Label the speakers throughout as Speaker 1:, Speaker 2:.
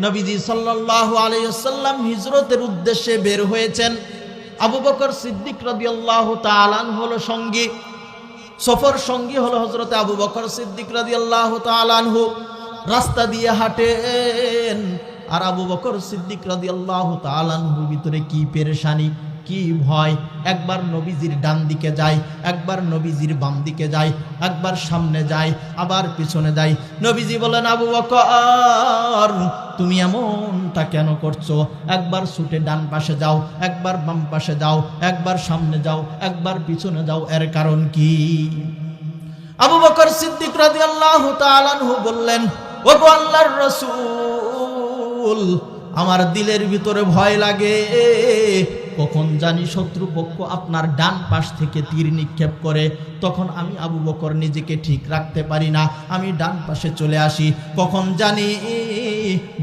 Speaker 1: নবীজি সাল্লাহ আলাইসাল্লাম হিজরতের উদ্দেশ্যে বের হয়েছেন। আবু বকর সিদ্দিক রদিয়াল্লাহ তালান হলো সঙ্গী। সফর সঙ্গী হলো হজরতে আবু বকর সিদ্দিক রদিয়াল্লাহ তাআলা আনহু। রাস্তা দিয়ে হাঁটেন। আর আবু বকর সিদ্দিক রদিয়াল্লাহ তাআলা আনহুর ভিতরে কি পেরেশানি? কি ভয়? একবার নবীজির ডান দিকে যায় একবার নবীজির বাম দিকে যায় একবার সামনে যায় আবার পিছনে যায় নবীজি বলেন, আবু বকর, তুমি এমনটা কেন করছ? একবার ছুটে ডান পাশে যাও, একবার বাম পাশে যাও, একবার সামনে যাও, একবার পিছনে যাও। এর কারণ কি? আবু বকর সিদ্দিক রাদিয়াল্লাহু তাআলা আনহু বললেন ও গো আল্লাহর রাসূল, আমার দিলের ভিতরে ভয় লাগে। কখন জানি শত্রুপক্ষ আপনার ডান পাশ থেকে তীর নিক্ষেপ করে, তখন আমি আবু বকর নিজেকে ঠিক রাখতে পারি না। আমি ডান পাশে চলে আসি। কখন জানি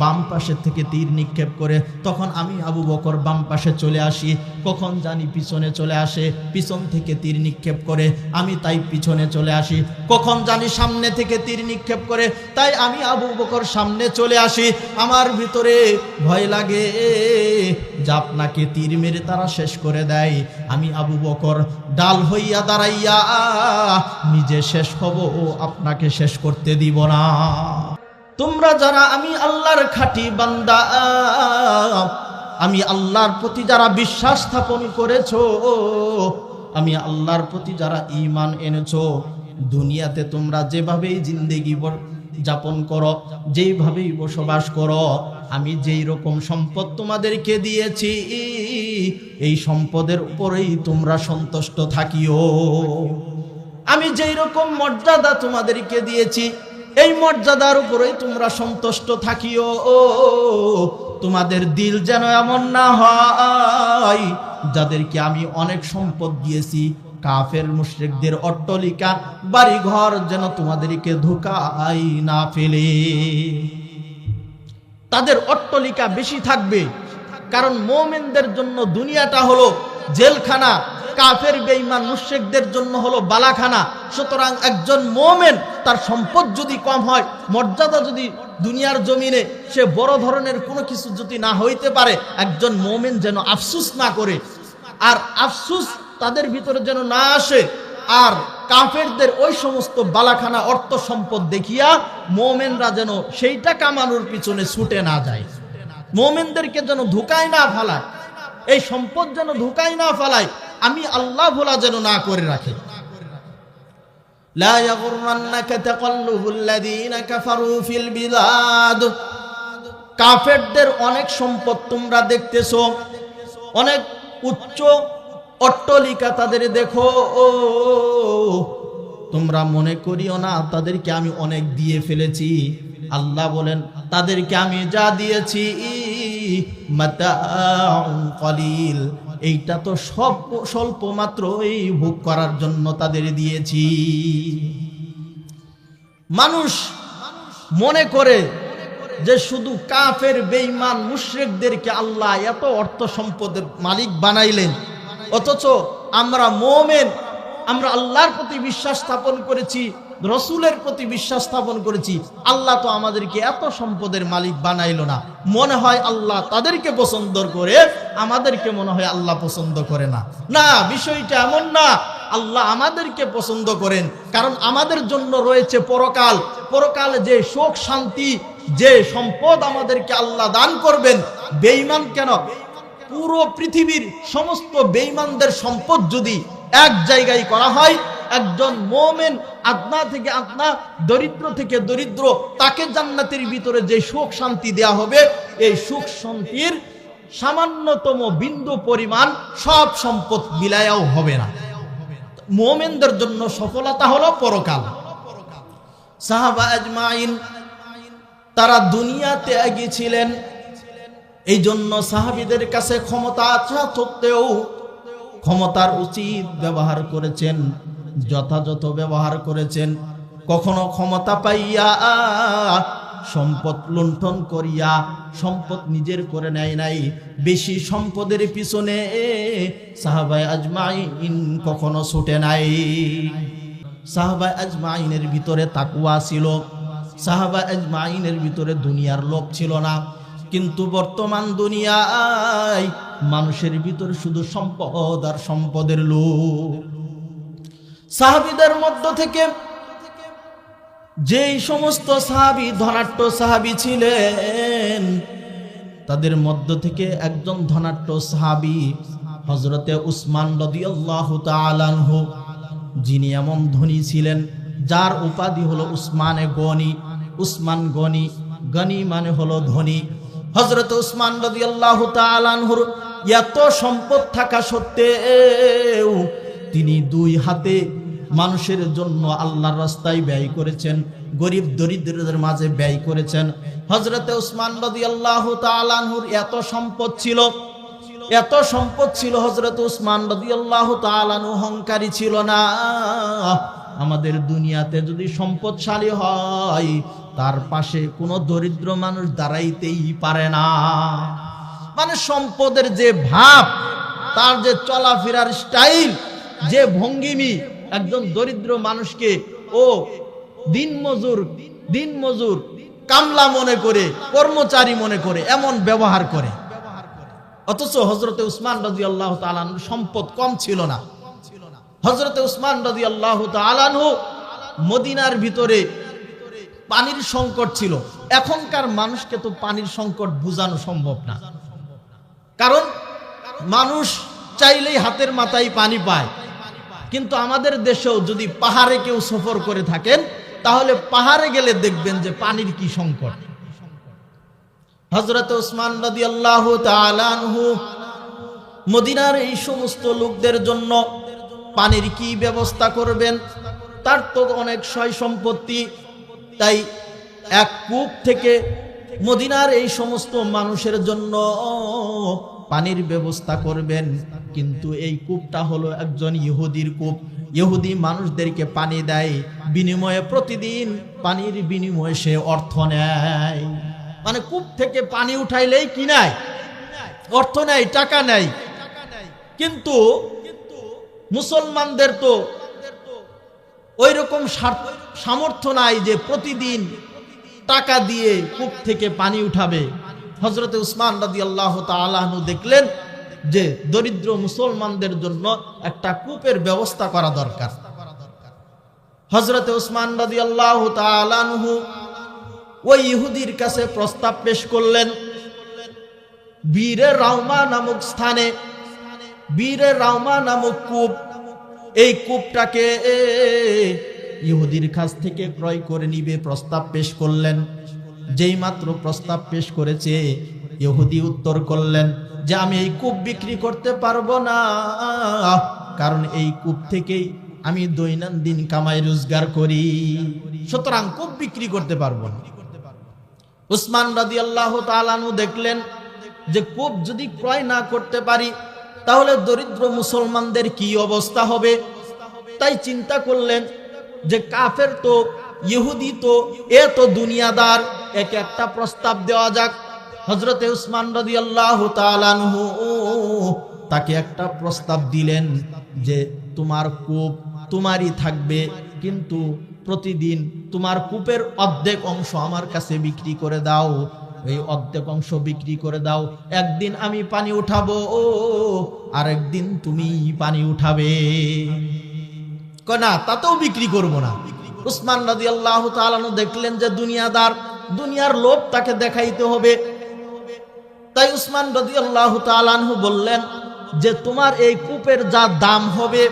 Speaker 1: বাম পাশের থেকে তীর নিক্ষেপ করে, তখন আমি আবু বকর বাম পাশে চলে আসি। কখন জানি পিছনে চলে আসে, পিছন থেকে তীর নিক্ষেপ করে, আমি তাই পিছনে চলে আসি। কখন জানি সামনে থেকে তীর নিক্ষেপ করে, তাই আমি আবু বকর সামনে চলে আসি। আমার ভিতরে ভয় লাগে যা আপনাকে তীর মেরে তারা শেষ করে দেয়। আমি আবু বকর ডাল হইয়া দাঁড়াইয়া, নিজে শেষ হব, ও আপনাকে শেষ করতে দিব না। তোমরা যারা আমি আল্লাহর খাঁটি বান্দা, আমি আল্লাহর প্রতি যারা বিশ্বাস স্থাপন করেছ, আমি আল্লাহর প্রতি যারা ঈমান এনেছ, দুনিয়াতে তোমরা যেভাবেই জিন্দেগি যাপন করো, যেইভাবেই বসবাস করো আমি যেই রকম সম্পদ তোমাদেরকে দিয়েছি, এই সম্পদের উপরেই তোমরা সন্তুষ্ট থাকিও। আমি যেই রকম মর্যাদা তোমাদেরকে দিয়েছি, এই মর্যাদার উপরেই তোমরা সন্তুষ্ট থাকিও। ও তোমাদের দিল যেন এমন না হয়, যাদেরকে আমি অনেক সম্পদ দিয়েছি, কাফের মুশরিকদের অট্টলিকা বাড়ি ঘর যেন তোমাদেরকে ধোকাই না ফেলে। তাদের অট্টলিকা বেশি থাকবে। কারণ মোমেনদের জন্য দুনিয়াটা হলো জেলখানা, কাফের, বেঈমান, মুশরিকদের জন্য হলো বালাখানা। সুতরাং একজন মোমেন তার সম্পদ যদি কম হয়, মর্যাদা যদি দুনিয়ার জমিনে, সে বড় ধরনের কোনো কিছু যদি না হইতে পারে, একজন মোমেন যেন আফসুস না করে। আর আফসুস তাদের ভিতরে যেন না আসে, আর কাফেরদের ওই সমস্ত বালাখানা অর্থ সম্পদ দেখিয়া মোমেনরা যেন সেইটা কামানোর পিছনে ছুটে না যায়। মোমেনদেরকে যেন ধুকায় না ফালায়। এই সম্পদ যেন ধুকায় না ফালায়, আমি আল্লাহ ভোলা যেন না করে রাখে। কাফেরদের অনেক সম্পদ তোমরা দেখতেছ। অনেক উচ্চ অট্টলিকা তাদের দেখো। ও তোমরা মনে করিও না, তাদেরকে আমি অনেক দিয়ে ফেলেছি। আল্লাহ বলেন, তাদেরকে আমি যা দিয়েছি কলিল। এইটা তো সব স্বল্প মাত্র এই ভোগ করার জন্য তাদের দিয়েছি। মানুষ মনে করে যে শুধু কাফের, বেঈমান, মুশরিকদেরকে আল্লাহ এত অর্থ সম্পদের মালিক বানাইলেন। অথচ আমরা মোমেন আমরা আল্লাহর প্রতি বিশ্বাস স্থাপন করেছি, রসুলের প্রতি বিশ্বাস স্থাপন করেছি। আল্লাহ তো আমাদেরকে এত সম্পদের মালিক বানাইলো না। মনে হয় আল্লাহ তাদেরকে পছন্দ করে, আমাদেরকে মনে হয় আল্লাহ পছন্দ করে না। না, বিষয়টা এমন না। আল্লাহ আমাদেরকে পছন্দ করেন, কারণ আমাদের জন্য রয়েছে পরকাল। পরকালে যে শোক শান্তি, যে সম্পদ আমাদেরকে আল্লাহ দান করবেন, বেঈমান কেন? পুরো পৃথিবীর সমস্ত বেঈমানদের সম্পদ যদি এক জায়গায় করা হয়, একজন মোমেন আদনা থেকে আদনা, দরিদ্র থেকে দরিদ্র, তাকে জান্নাতের ভিতরে যে সুখ শান্তি দেয়া হবে, এই সুখ শান্তির সামান্যতম বিন্দু পরিমাণ সব সম্পদ বিলায়াও হবে না। মোমেনদের জন্য সফলতা হলো পরকাল। সাহাবা আজমাইন, তারা দুনিয়াতে এগিয়েছিলেন এই জন্য সাহাবিদের কাছে ক্ষমতা আছে, সত্ত্বেও ক্ষমতার উচিত ব্যবহার করেছেন, যথাযথ ব্যবহার করেছেন, কখনো ক্ষমতা পাইয়া সম্পদ লুণ্ঠন করিয়া সম্পদ নিজের করে নেয় নাই, বেশি সম্পদের পিছনে সাহাবাই আজমাইন কখনো ছুটে নাই। সাহাবাই আজমাইনের ভিতরে তাকুয়া ছিল সাহাবা আজমাইনের ভিতরে দুনিয়ার লোভ ছিল না, কিন্তু বর্তমান দুনিয়ায় মানুষের ভিতরে শুধু সম্পদ আর সম্পদের লোক সাহাবিদের মধ্য থেকে যেই সমস্ত সাহাবি ধনাট্য সাহাবি ছিলেন, তাদের মধ্য থেকে একজন ধনাট্য সাহাবি হজরতে উসমান রদিয়াল্লাহু তাআলাহু যিনি এমন ধনী ছিলেন, যার উপাধি হলো উসমানে গনি। উসমান গনি গনি মানে হলো ধনী। হজরত উসমান রদিয়াল্লাহু তাআলাহুর এত সম্পদ থাকা সত্ত্বেও তিনি দুই হাতে মানুষের জন্য আল্লাহর রাস্তায় ব্যয় করেছেন, গরিব দরিদ্রদের মাঝে ব্যয় করেছেন। হজরতে উসমান রদি আল্লাহ তালানহুর এত সম্পদ ছিল, এত সম্পদ ছিল হজরত উসমান রদি আল্লাহ তালানু অহংকারী ছিল না। আমাদের দুনিয়াতে যদি সম্পদশালী হয়, তার পাশে কোনো দরিদ্র মানুষ দাঁড়াইতেই পারে না। মানে সম্পদের যে ভাব, তার যে চলাফেরার স্টাইল, যে ভঙ্গিমি, একজন দরিদ্র মানুষকে ও দিন মজুর দিন মজুর কামলা মনে করে, কর্মচারী মনে করে, এমন ব্যবহার করে। অথচ হজরতে উসমান রাজি আল্লাহ সম্পদ কম ছিল না। হজরতে উসমান রাজি আল্লাহ তালানহু মদিনার ভিতরে পানির সংকট ছিল। এখনকার মানুষকে তো পানির সংকট বোঝানো সম্ভব না। কারণ মানুষ চাইলেই হাতের মাথায় পানি পায়। কিন্তু আমাদের দেশেও যদি পাহাড়ে কেউ সফর করে থাকেন, তাহলে পাহাড়ে গেলে দেখবেন যে পানির কি সংকট। হজরত ওসমান রাদি আল্লাহ তালানহু মদিনার এই সমস্ত লোকদের জন্য পানির কি ব্যবস্থা করবেন? তার তো অনেক সয় সম্পত্তি তাই এক কূপ থেকে মদিনার এই সমস্ত মানুষের জন্য পানির ব্যবস্থা করবেন। কিন্তু এই কূপটা হলো একজন ইহুদির কূপ। ইহুদি মানুষদেরকে পানি দেয়। বিনিময়ে প্রতিদিন পানির বিনিময়ে সে অর্থ নেয়। মানে কূপ থেকে পানি উঠাইলেই কি নেয়? অর্থ নেয়, টাকা নেয়। কিন্তু মুসলমানদের তো ওই রকম সামর্থ্য নাই যে প্রতিদিন টাকা দিয়ে কূপ থেকে পানি উঠাবে। হজরতে উসমান রাদি আল্লাহ তালু দেখলেন যে দরিদ্র মুসলমানদের জন্য একটা কূপের ব্যবস্থা করা দরকার। হজরতে উসমান রাদি আল্লাহ তালু ওই ইহুদির কাছে প্রস্তাব পেশ করলেন, বীরে রাউমা নামক স্থানে, বীরে রাউমা নামক কূপ, এই কূপটাকে ইহুদির কাছ থেকে ক্রয় করে নিবে, প্রস্তাব পেশ করলেন। যেই মাত্র প্রস্তাব পেশ করেছে, ইহুদি উত্তর করলেন যে, আমি এই কূপ বিক্রি করতে পারব না, কারণ এই কূপ থেকেই আমি দৈনন্দিন কামাই রোজগার করি। সুতরাং কূপ বিক্রি করতে পারব না। উসমান রাদি আল্লাহ তালানু দেখলেন যে, কূপ যদি ক্রয় না করতে পারি, তাহলে দরিদ্র মুসলমানদের কি অবস্থা হবে? তাই চিন্তা করলেন যে কাফের তো, ইহুদি তো, এ তো দুনিয়াদার। একে একটা প্রস্তাব দেওয়া যাক। হজরতে উসমান রাজি আল্লাহ তাকে একটা প্রস্তাব দিলেন যে, তোমার কূপ তোমারই থাকবে, কিন্তু প্রতিদিন তোমার কূপের অর্ধেক অংশ আমার কাছে বিক্রি করে দাও। এই অর্ধেক অংশ বিক্রি করে দাও। একদিন আমি পানি উঠাবো আর একদিন তুমি পানি উঠাবে। না, তাতেও বিক্রি করব না। উসমান রাজি আল্লাহ দেখলেন যে দুনিয়াদার, দুনিয়ার লোভ তাকে দেখাইতে হবে। তাই উসমান রাজি আল্লাহ তালানহু বললেন যে, তোমার এই কূপের যা দাম হবে,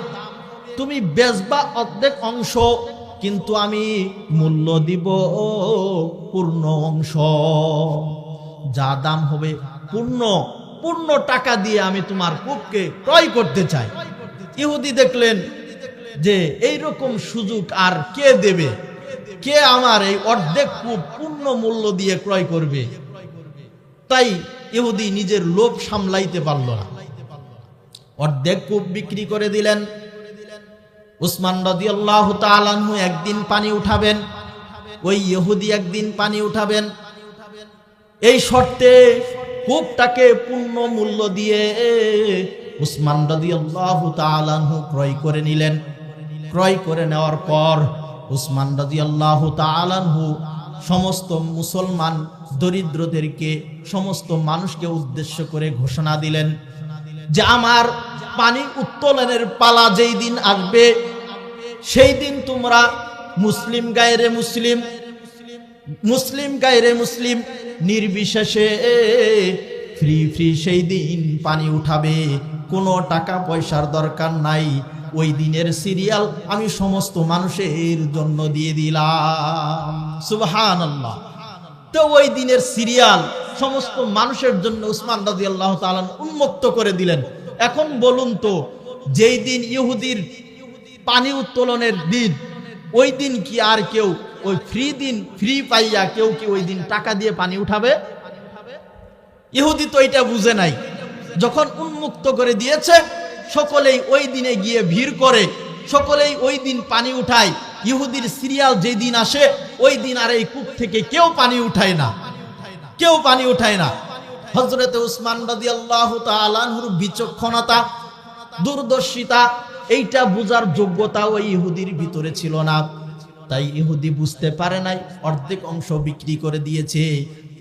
Speaker 1: তুমি বেচবা অর্ধেক অংশ, কিন্তু আমি মূল্য দিব পূর্ণ অংশ। যা দাম হবে পূর্ণ পূর্ণ টাকা দিয়ে আমি তোমার কূপকে ক্রয় করতে চাই। ইহুদি দেখলেন যে এই রকম সুযোগ আর কে দেবে? কে আমার এই অর্ধেক কূপ পূর্ণ মূল্য দিয়ে ক্রয় করবে? তাই ইহুদি নিজের লোভ সামলাইতে পারল না। অর্ধেক কূপ বিক্রি করে দিলেন। উসমান রাজি আল্লাহ তালানহু একদিন পানি উঠাবেন। ওই ইহুদি একদিন পানি উঠাবেন। এই শর্তে কূপটাকে পূর্ণ মূল্য দিয়ে উসমান রাজি আল্লাহ তালানহু ক্রয় করে নিলেন। ক্রয় করে নেওয়ার পর উসমান রাজি আল্লাহ তালানহু সমস্ত মুসলমান দরিদ্রদেরকে, সমস্ত মানুষকে উদ্দেশ্য করে ঘোষণা দিলেন যে আমার পানি উত্তোলনের পালা যেই দিন আসবে, সেই দিন তোমরা মুসলিম গায়রে মুসলিম মুসলিম গায়রে মুসলিম নির্বিশেষে ফ্রি ফ্রি সেই দিন পানি উঠাবে, কোনো টাকা পয়সার দরকার নাই। ওই দিনের সিরিয়াল আমি সমস্ত মানুষের জন্য দিয়ে দিলাম। সুবহান তো ওই দিনের সিরিয়াল সমস্ত মানুষের জন্য উসমান রাজি আল্লাহ উন্মুক্ত করে দিলেন। এখন বলুন তো, যেই দিন ইহুদির পানি উত্তোলনের দিন, ওই দিন কি আর কেউ, ওই ফ্রি দিন ফ্রি পাইয়া কেউ কি ওই দিন টাকা দিয়ে পানি উঠাবে? ইহুদি তো এটা বুঝে নাই। যখন উন্মুক্ত করে দিয়েছে সকলেই ওই দিনে গিয়ে ভিড় করে, সকলেই ওই দিন পানি উঠায়। ইহুদির সিরিয়াল যেই দিন আসে, ওই দিন আর এই কূপ থেকে কেউ পানি উঠায় না। কেউ পানি উঠায় না। হজরতে উসমান রাজি আল্লাহ বিচক্ষণতা দূরদর্শিতা এইটা বুঝার যোগ্যতা ওই ইহুদির ভিতরে ছিল না। তাই ইহুদি বুঝতে পারে নাই, অর্ধেক অংশ বিক্রি করে দিয়েছে।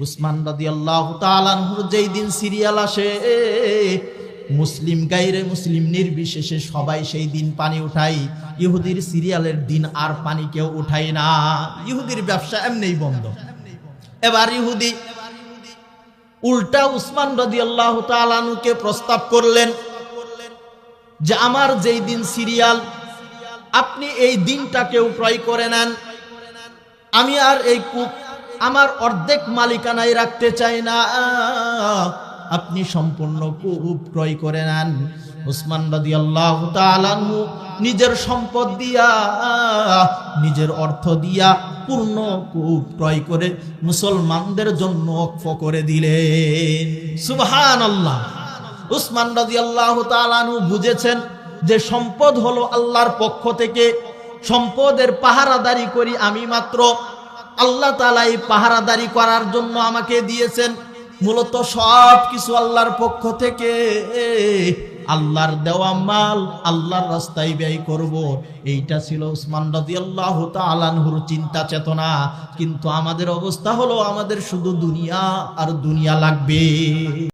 Speaker 1: উসমান রাজি আল্লাহ তালানহুর যেই দিন সিরিয়াল আসে মুসলিম গাইরে মুসলিম নির্বিশেষে সবাই সেই দিন পানি উঠাই ইহুদির সিরিয়ালের দিন আর পানি কেউ উঠায় না। ইহুদির ব্যবসা এমনিই বন্ধ। এবার ইহুদি উল্টা উসমান রাজি আল্লাহ তালানুকে প্রস্তাব করলেন যে, আমার যেই দিন সিরিয়াল, আপনি এই দিনটাকেও ক্রয় করে নেন। আমি আর এই কূপ, আমার অর্ধেক মালিকানায় রাখতে চাই না। আপনি সম্পূর্ণ কূপ ক্রয় করে নেন। উসমান রাজি আল্লাহ নিজের সম্পদ দিয়া, নিজের অর্থ দিয়া পূর্ণ কূপ ক্রয় করে মুসলমানদের জন্য অক্ষ করে দিলেন। সুবহান আল্লাহ উসমান রাজি আল্লাহ তালানু বুঝেছেন যে সম্পদ হলো আল্লাহর পক্ষ থেকে। সম্পদের পাহারাদারি করি আমি মাত্র। আল্লাহ তালা এই পাহারাদারি করার জন্য আমাকে দিয়েছেন। মূলত সব কিছু আল্লাহর পক্ষ থেকে। আল্লাহর দেওয়া মাল আল্লাহর রাস্তায় ব্যয় করব। এইটা ছিল উসমান রাজি আল্লাহ তালানহুর চিন্তা চেতনা। কিন্তু আমাদের অবস্থা হলো আমাদের শুধু দুনিয়া আর দুনিয়া লাগবে।